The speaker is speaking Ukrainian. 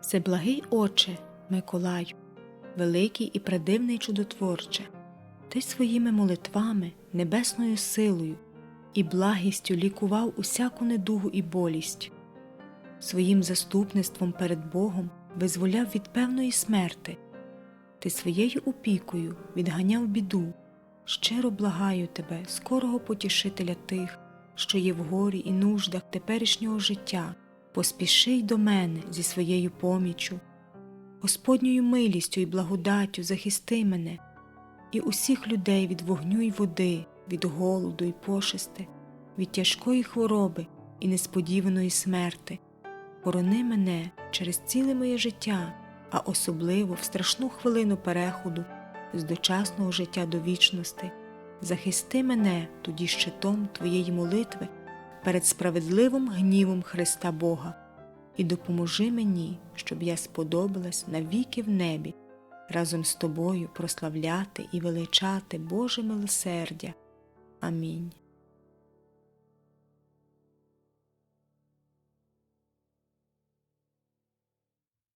Всеблагий Отче, Миколаю, великий і предивний чудотворче, ти своїми молитвами, небесною силою і благістю лікував усяку недугу і болість, своїм заступництвом перед Богом визволяв від певної смерти, ти своєю опікою відганяв біду. Щиро благаю тебе, скорого потішителя тих, що є в горі і нуждах теперішнього життя, поспіши й до мене зі своєю поміччю. Господньою милістю і благодаттю захисти мене і усіх людей від вогню й води, від голоду й пошести, від тяжкої хвороби і несподіваної смерти. Борони мене через ціле моє життя, а особливо в страшну хвилину переходу з дочасного життя до вічності. Захисти мене тоді щитом Твоєї молитви перед справедливим гнівом Христа Бога і допоможи мені, щоб я сподобалась навіки в небі, разом з тобою прославляти і величати Боже милосердя. Амінь.